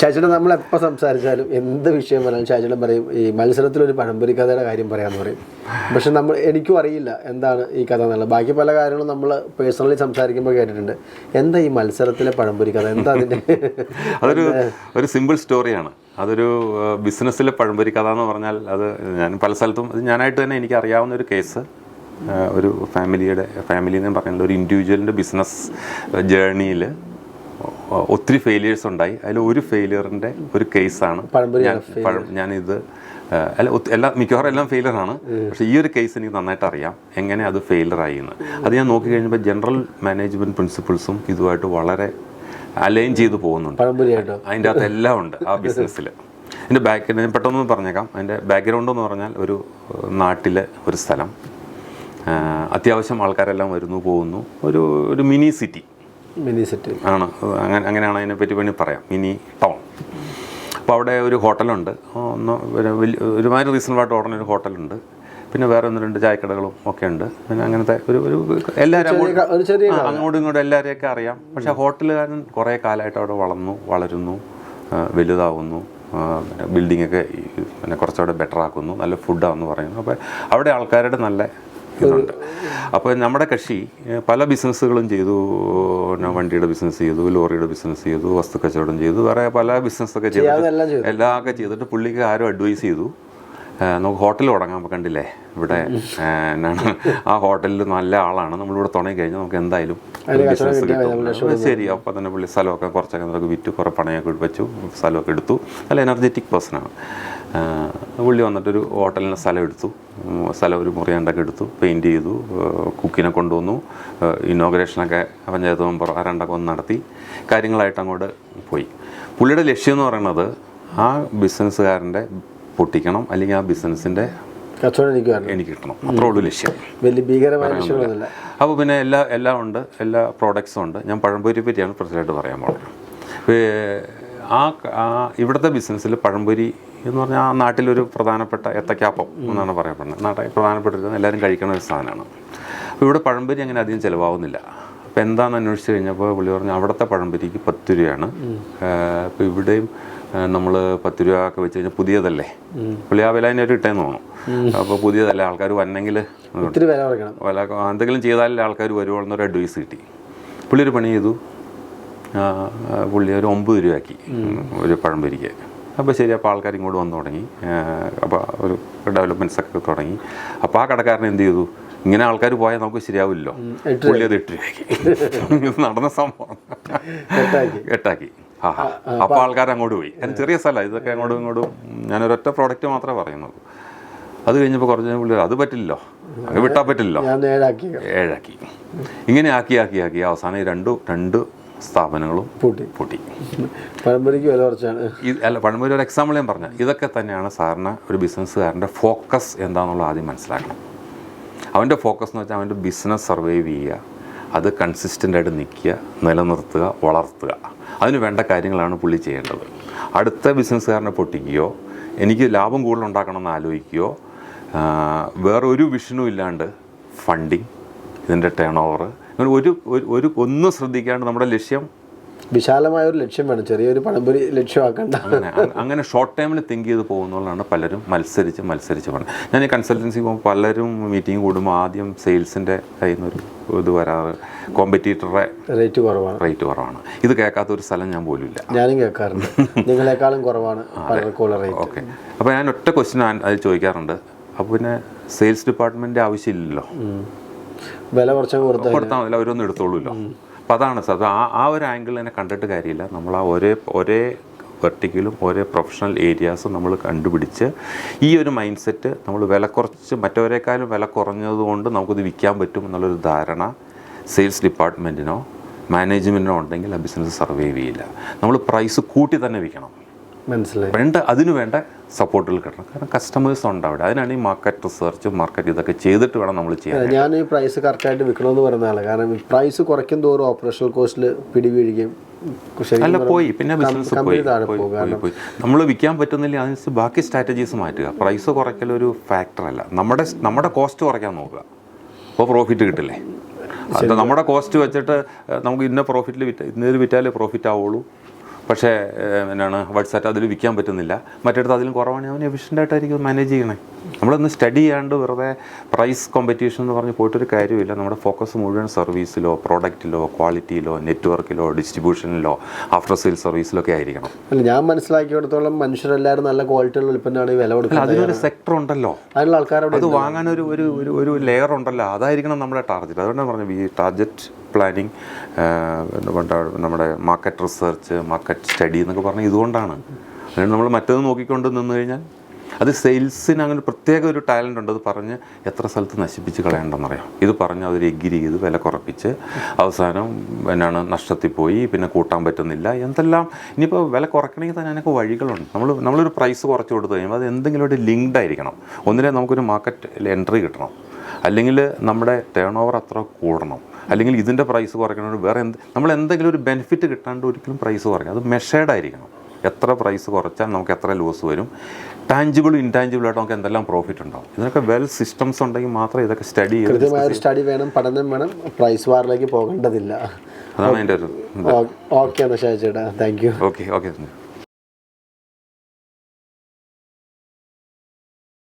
ഷാജിയുടെ നമ്മൾ എപ്പോൾ സംസാരിച്ചാലും എന്ത് വിഷയം പറഞ്ഞാലും ഷാജിയുടെ പറയും ഈ മത്സരത്തിലൊരു പഴംപൊരി കഥയുടെ കാര്യം പറയാമെന്ന് പറയും. പക്ഷെ നമ്മൾ എനിക്കും അറിയില്ല എന്താണ് ഈ കഥ എന്നുള്ളത്. ബാക്കി പല കാര്യങ്ങളും നമ്മൾ പേഴ്സണലി സംസാരിക്കുമ്പോൾ കേട്ടിട്ടുണ്ട്. എന്താ ഈ മത്സരത്തിലെ പഴംപൊരി കഥ? എന്താ അതിന്റെ അതൊരു ഒരു സിമ്പിൾ സ്റ്റോറിയാണ് അതൊരു ബിസിനസ്സിലെ പഴംപൊരി കഥ എന്ന് പറഞ്ഞാൽ അത് ഞാൻ പല സ്ഥലത്തും അത് ഞാനായിട്ട് തന്നെ എനിക്ക് അറിയാവുന്ന ഒരു കേസ് ഒരു ഫാമിലിയുടെ ഫാമിലി എന്ന് പറയുന്നത് ഒരു ഇൻഡിവിജ്വലിന്റെ ബിസിനസ് ജേർണിയിൽ ഒത്തിരി ഫെയിലിയേഴ്സ് ഉണ്ടായി. അതിൽ ഒരു ഫെയിലിയറിന്റെ ഒരു കേസാണ് ഞാൻ ഞാനിത് അല്ല എല്ലാ മിക്കവാറും എല്ലാം ഫെയിലർ ആണ്. പക്ഷേ ഈ ഒരു കേസ് എനിക്ക് നന്നായിട്ട് അറിയാം എങ്ങനെ അത് ഫെയിലർ ആയി എന്ന്. അത് ഞാൻ നോക്കി കഴിഞ്ഞപ്പോൾ ജനറൽ മാനേജ്മെന്റ് പ്രിൻസിപ്പിൾസും ഇതുമായിട്ട് വളരെ അലൈൻ ചെയ്ത് പോകുന്നുണ്ട്. അതിന്റെ അകത്ത് എല്ലാം ഉണ്ട് ആ ബിസിനസ്സിൽ എന്റെ ബാക്ക് ഞാൻ പെട്ടെന്ന് പറഞ്ഞേക്കാം. അതിന്റെ ബാക്ക്ഗ്രൗണ്ട് എന്ന് പറഞ്ഞാൽ ഒരു നാട്ടിലെ ഒരു സ്ഥലം. അത്യാവശ്യം ആൾക്കാരെല്ലാം വരുന്നു പോകുന്നു. ഒരു ഒരു മിനി സിറ്റി മിനി സെറ്റ്. ആണ്? അങ്ങനെ അങ്ങനെയാണ് അതിനെപ്പറ്റി വേണമെങ്കിൽ പറയാം. Mini town. അപ്പോൾ അവിടെ ഒരു ഹോട്ടലുണ്ട്. ഒന്ന് വലിയ ഒരുമാതിരി റീസണബിൾ ആയിട്ട് ഓടുന്ന ഒരു ഹോട്ടലുണ്ട്. പിന്നെ വേറെ ഒന്ന് രണ്ട് ചായക്കടകളും ഒക്കെ ഉണ്ട്. പിന്നെ അങ്ങനത്തെ ഒരു ഒരു എല്ലാവരും അങ്ങോട്ടും ഇങ്ങോട്ടും എല്ലാവരെയൊക്കെ അറിയാം. പക്ഷേ ഹോട്ടലുകാരൻ കുറേ കാലമായിട്ട് അവിടെ വളർന്നു വളരുന്നു വലുതാവുന്നു ബിൽഡിങ്ങൊക്കെ പിന്നെ കുറച്ചുകൂടെ ബെറ്റർ ആക്കുന്നു നല്ല ഫുഡാണെന്ന് പറയുന്നു. അപ്പോൾ അവിടെ ആൾക്കാരുടെ നല്ല ഇതുണ്ട്. അപ്പോൾ നമ്മുടെ കക്ഷി പല ബിസിനസ്സുകളും ചെയ്തു. പിന്നെ വണ്ടിയുടെ ബിസിനസ് ചെയ്തു ലോറിയുടെ ബിസിനസ് ചെയ്തു വസ്തു കച്ചവടം ചെയ്തു വേറെ പല ബിസിനസ്സൊക്കെ ചെയ്തു എല്ലാം ഒക്കെ ചെയ്തിട്ട് പുള്ളിക്ക് ആരും അഡ്വൈസ് ചെയ്തു. നമുക്ക് ഹോട്ടൽ തുടങ്ങാൻ കണ്ടില്ലേ? ഇവിടെ എന്നാണ്. ആ ഹോട്ടലിൽ നല്ല ആളാണ്. നമ്മളിവിടെ തുടങ്ങി കഴിഞ്ഞാൽ നമുക്ക് എന്തായാലും ബിസിനസ് കിട്ടും. ശരി അപ്പോൾ തന്നെ പുള്ളി സ്ഥലമൊക്കെ കുറച്ചൊക്കെ നമുക്ക് വിറ്റു കുറേ പണയൊക്കെ വെച്ചു സ്ഥലമൊക്കെ എടുത്തു. നല്ല എനർജറ്റിക് പേഴ്സണാണ് പുള്ളി വന്നിട്ടൊരു ഹോട്ടലിന് സ്ഥലം എടുത്തു. സ്ഥലം ഒരു മുറിയാണ്ടൊക്കെ എടുത്തു. പെയിന്റ് ചെയ്തു. കുക്കിനെ കൊണ്ടുവന്നു. ഇന്നോഗ്രേഷനൊക്കെ പഞ്ചായത്ത് മെമ്പർ ആരണ്ടൊക്കെ ഒന്ന് നടത്തി. കാര്യങ്ങളായിട്ട് അങ്ങോട്ട് പോയി. പുള്ളിയുടെ ലക്ഷ്യം എന്ന് പറയുന്നത് ആ ബിസിനസ്സുകാരന്റെ പൊട്ടിക്കണം അല്ലെങ്കിൽ ആ ബിസിനസ്സിന്റെ എനിക്ക് കിട്ടണം. അത്രേ ഉള്ളൂ ലക്ഷ്യം. വലിയ ഭീകരമായ അപ്പോൾ പിന്നെ എല്ലാ എല്ലാം ഉണ്ട്. എല്ലാ പ്രോഡക്ട്സും ഉണ്ട്. ഞാൻ പഴംപൊരി പറ്റിയാണ് പ്രത്യേകമായിട്ട് പറയാൻ പോകുന്നത്. ആ ഇവിടുത്തെ ബിസിനസ്സിൽ പഴംപൊരി എന്ന് പറഞ്ഞാൽ ആ നാട്ടിലൊരു പ്രധാനപ്പെട്ട എത്തക്കാപ്പം എന്നാണ് പറയപ്പെടുന്നത്. നാട്ടിൽ പ്രധാനപ്പെട്ട ഒരു എല്ലാവരും കഴിക്കുന്ന ഒരു സാധനമാണ്. അപ്പോൾ ഇവിടെ പഴംപൊരി അങ്ങനെ അധികം ചിലവാകുന്നില്ല അപ്പോൾ എന്താണെന്ന് അന്വേഷിച്ച് കഴിഞ്ഞപ്പോൾ പുള്ളി പറഞ്ഞു അവിടുത്തെ പഴംപൊരിക്ക് പത്ത് രൂപയാണ്. അപ്പോൾ ഇവിടെയും നമ്മൾ പത്ത് രൂപ ഒക്കെ വെച്ച് കഴിഞ്ഞാൽ പുതിയതല്ലേ? പുള്ളി ആ വില തന്നെ ഒരു ഇട്ടേന്ന് തോന്നുന്നു. അപ്പോൾ പുതിയതല്ലേ? ആൾക്കാർ വന്നെങ്കിൽ വില എന്തെങ്കിലും ചെയ്താലേ ആൾക്കാർ വരുവുള്ളൂ എന്നൊരു അഡ്വൈസ് കിട്ടി. പുള്ളി ഒരു പണി ചെയ്തു. പുള്ളി ഒരു ഒമ്പത് രൂപയാക്കി ഒരു പഴംപൊരിക്ക്. അപ്പോൾ ശരി അപ്പോൾ ആൾക്കാർ ഇങ്ങോട്ട് വന്നു തുടങ്ങി. അപ്പോൾ ഒരു ഡെവലപ്മെന്റ്സ് ഒക്കെ തുടങ്ങി. അപ്പോൾ ആ കടക്കാരൻ എന്ത് ചെയ്തു? ഇങ്ങനെ ആൾക്കാർ പോയാൽ നമുക്ക് ശരിയാവില്ലല്ലോ. പുള്ളിയത് പുള്ളി അത് എട്ട് രൂപയ്ക്ക് ഇത് നടന്ന സംഭവം. എട്ടാക്കി. ആ അപ്പോൾ ആൾക്കാർ അങ്ങോട്ട് പോയി. കാരണം ചെറിയ സ്ഥലമാണ് ഇതൊക്കെ അങ്ങോട്ടും ഇങ്ങോട്ടും ഞാനൊരൊറ്റ പ്രോഡക്റ്റ് മാത്രമേ പറയുന്നുള്ളൂ. അത് കഴിഞ്ഞപ്പോൾ കുറച്ച് പുള്ളി അത് പറ്റില്ലല്ലോ. അത് വിട്ടാൽ പറ്റില്ലല്ലോ. ഏഴാക്കി. ഇങ്ങനെ ആക്കി ആക്കി ആക്കി. അവസാനം രണ്ടു രണ്ട് സ്ഥാപനങ്ങളും പൂട്ടി. പൂട്ടി. പഴംപൊരിക്ക് വില കുറച്ചാണ്. അല്ല പഴംപൊരി ഒരു എക്സാമ്പിൾ ഞാൻ പറഞ്ഞു. ഇതൊക്കെ തന്നെയാണ് സാറിന് ഒരു ബിസിനസ്സുകാരന്റെ ഫോക്കസ് എന്താണെന്നുള്ളത് ആദ്യം മനസ്സിലാക്കണം. അവന്റെ ഫോക്കസ് എന്ന് വെച്ചാൽ അവന്റെ ബിസിനസ് സർവൈവ് ചെയ്യുക. അത് കൺസിസ്റ്റന്റായിട്ട് നിൽക്കുക നിലനിർത്തുക വളർത്തുക. അതിന് വേണ്ട കാര്യങ്ങളാണ് പുള്ളി ചെയ്യേണ്ടത്. അടുത്ത ബിസിനസ്സുകാരനെ പൊട്ടിക്കുകയോ എനിക്ക് ലാഭം കൂടുതൽ ഉണ്ടാക്കണമെന്ന് ആലോചിക്കുകയോ വേറൊരു വിഷനും ഇല്ലാണ്ട് ഫണ്ടിങ് ഇതിന്റെ ടേൺ ഓവർ അങ്ങനെ ഒരു ഒരു- ഒന്നും ശ്രദ്ധിക്കാണ്ട് നമ്മുടെ ലക്ഷ്യം വിശാലമായ ഒരു ലക്ഷ്യം വേണം. ചെറിയൊരു പഴംപൊരി ലക്ഷ്യമാക്കണ്ട. അങ്ങനെ അങ്ങനെ ഷോർട്ട് ടൈമിൽ തിങ്ക് ചെയ്ത് പോകുന്നതാണ് പലരും മത്സരിച്ച് മത്സരിച്ച് പോകണം ഞാൻ ഈ കൺസൾട്ടൻസി പോകുമ്പോൾ പലരും മീറ്റിംഗ് കൂടുമ്പോൾ ആദ്യം സെയിൽസിന്റെ കയ്യിൽ നിന്നൊരു ഇത് വരാറ്. കോമ്പറ്റീറ്ററുടെ റേറ്റ് കുറവാണ്. റേറ്റ് കുറവാണ്. ഇത് കേൾക്കാത്ത ഒരു സ്ഥലം ഞാൻ പോലും ഇല്ല. ഞാനും കേൾക്കാറുണ്ട്. നിങ്ങളെക്കാളും കുറവാണ് ഓക്കെ അപ്പോൾ ഞാൻ ഒറ്റ ക്വസ്റ്റ്യൻ അത് ചോദിക്കാറുണ്ട്. അപ്പോൾ പിന്നെ സെയിൽസ് ഡിപ്പാർട്ട്മെന്റ് ആവശ്യമില്ലല്ലോ. വില കുറച്ച് കൊടുത്ത കൊടുത്താൽ മതി. അവരൊന്നും എടുത്തോളൂല്ലോ. അപ്പം അതാണ് സാർ. ആ ആ ഒരു ആംഗിൾ തന്നെ കണ്ടിട്ട് കാര്യമില്ല. നമ്മൾ ആ ഒരേ ഒരേ വെർട്ടിക്കലും ഓരോ പ്രൊഫഷണൽ ഏരിയാസും നമ്മൾ കണ്ടുപിടിച്ച് ഈ ഒരു മൈൻഡ് സെറ്റ് നമ്മൾ വില കുറച്ച് മറ്റവരെക്കാളും വില കുറഞ്ഞതുകൊണ്ട് നമുക്കിത് വിൽക്കാൻ പറ്റും എന്നുള്ളൊരു ധാരണ സെയിൽസ് ഡിപ്പാർട്ട്മെന്റിനോ മാനേജ്മെന്റിനോ ഉണ്ടെങ്കിൽ ആ ബിസിനസ് സർവൈവ് ചെയ്യില്ല നമ്മൾ പ്രൈസ് കൂട്ടി തന്നെ വിൽക്കണം. മനസ്സിലായി. വേണ്ട അതിന് വേണ്ട സപ്പോർട്ടുകൾ കിട്ടണം. കാരണം കസ്റ്റമേഴ്സ് ഉണ്ട് അവിടെ. അതിനാണ് ഈ മാർക്കറ്റ് റിസർച്ച് മാർക്കറ്റ് ഇതൊക്കെ ചെയ്തിട്ട് വേണം നമ്മൾ ചെയ്യാൻ. ഞാൻ ഈ പ്രൈസ് കറക്റ്റായിട്ട് വിൽക്കണമെന്ന് പറയുന്ന ആളാണ് കാരണം പ്രൈസ് കുറയ്ക്കും തോറും ഓപ്പറേഷണൽ കോസ്റ്റിൽ പിടിവീഴുകയും അല്ല പോയി. പിന്നെ ബിസിനസ് പോയി. പോയി. നമ്മൾ വിൽക്കാൻ പറ്റുന്നില്ല അതിനനുസരിച്ച് ബാക്കി സ്ട്രാറ്റജീസ് മാറ്റുക. പ്രൈസ് കുറയ്ക്കൽ ഒരു ഫാക്ടർ അല്ല. നമ്മുടെ നമ്മുടെ കോസ്റ്റ് കുറയ്ക്കാൻ നോക്കുക. അപ്പോൾ പ്രോഫിറ്റ് കിട്ടില്ലേ? അത് നമ്മുടെ കോസ്റ്റ് വെച്ചിട്ട് നമുക്ക് ഇന്ന പ്രോഫിറ്റിൽ വിറ്റ ഇന്നതിൽ വിറ്റാലേ പ്രോഫിറ്റ് ആവുള്ളൂ. പക്ഷേ എന്നാണ് വാട്സാറ്റ് അതിൽ വിൽക്കാൻ പറ്റുന്നില്ല. മറ്റിടത്ത് അതിലും കുറവാണെങ്കിൽ അവൻ എഫിഷ്യന്റ് ആയിട്ടായിരിക്കും മാനേജ് ചെയ്യണേ. നമ്മളൊന്ന് സ്റ്റഡി ചെയ്യാണ്ട് വെറുതെ പ്രൈസ് കോമ്പറ്റീഷൻ എന്ന് പറഞ്ഞ് പോയിട്ടൊരു കാര്യമില്ല. നമ്മുടെ ഫോക്കസ് മുഴുവൻ സർവീസിലോ പ്രോഡക്റ്റിലോ ക്വാളിറ്റിയിലോ നെറ്റ്വർക്കിലോ ഡിസ്ട്രിബ്യൂഷനിലോ ആഫ്റ്റർ സെയിൽ സർവീസിലോ ഒക്കെ ആയിരിക്കണം. അല്ല ഞാൻ മനസ്സിലാക്കിയിടത്തോളം മനുഷ്യരെല്ലാവരും നല്ല ക്വാളിറ്റിയുള്ള ഉൽപ്പന്നമാണ് വില കൊടുക്കുന്നത്. അതിനൊരു സെക്ടർ ഉണ്ടല്ലോ. അതിനുള്ള ആൾക്കാരോട് അത് വാങ്ങാൻ ഒരു ഒരു ഒരു ഒരു ലെയർ ഉണ്ടല്ലോ. അതായിരിക്കണം നമ്മുടെ ടാർഗറ്റ് അതുകൊണ്ടാണ് പറഞ്ഞത് ഈ ടാർഗറ്റ് പ്ലാനിങ് നമ്മുടെ മാർക്കറ്റ് റിസർച്ച് മാർക്കറ്റ് സ്റ്റഡി എന്നൊക്കെ പറഞ്ഞാൽ ഇതുകൊണ്ടാണ്. അതുകൊണ്ട് നമ്മൾ മറ്റേത് നോക്കിക്കൊണ്ട് നിന്ന് കഴിഞ്ഞാൽ അത് സെയിൽസിന് അങ്ങനെ പ്രത്യേക ഒരു ടാലന്റ് ഉണ്ട്. അത് പറഞ്ഞ് എത്ര സ്ഥലത്ത് നശിപ്പിച്ച് കളയണ്ടെന്നറിയാം. ഇത് പറഞ്ഞ് അവർ എഗ്രി ചെയ്ത് വില കുറപ്പിച്ച് അവസാനം എന്നാണ് നഷ്ടത്തിൽ പോയി പിന്നെ കൂട്ടാൻ പറ്റുന്നില്ല. എന്തെല്ലാം ഇനിയിപ്പോൾ വില കുറയ്ക്കണമെങ്കിൽ തന്നെ അതിനൊക്കെ വഴികളുണ്ട്. നമ്മൾ നമ്മളൊരു പ്രൈസ് കുറച്ച് കൊടുത്തു കഴിയുമ്പോൾ അത് എന്തെങ്കിലും ഒരു ലിങ്ക്ഡ് ആയിരിക്കണം. ഒന്നിനെ നമുക്കൊരു മാർക്കറ്റ് എൻട്രി കിട്ടണം. അല്ലെങ്കിൽ നമ്മുടെ ടേൺ ഓവർ അത്ര കൂടണം. അല്ലെങ്കിൽ ഇതിന്റെ പ്രൈസ് കുറയ്ക്കണമെങ്കിൽ വേറെ എന്ത് നമ്മൾ എന്തെങ്കിലും ഒരു ബെനിഫിറ്റ് കിട്ടാണ്ട് ഒരിക്കലും പ്രൈസ് കുറയ്ക്കണം അത് മെഷേർഡ് ആയിരിക്കണം എത്ര പ്രൈസ് കുറച്ചാൽ നമുക്ക് എത്ര ലോസ് വരും ടാഞ്ചിബിളും ഇൻടാഞ്ചിബിളായിട്ട് നമുക്ക് എന്തെല്ലാം പ്രോഫിറ്റ് ഉണ്ടാവും ഇതിനൊക്കെ വെൽ സിസ്റ്റംസ് ഉണ്ടെങ്കിൽ മാത്രമേ ഇതൊക്കെ സ്റ്റഡി കൃത്യമായ സ്റ്റഡി വേണം പഠനം വേണം പ്രൈസ് വാറിലേക്ക് പോകേണ്ടതില്ല അതാണ് അതിന്റെ ഒരു ഓക്കെ ചേട്ടാ താങ്ക് യു ഓക്കെ ഓക്കെ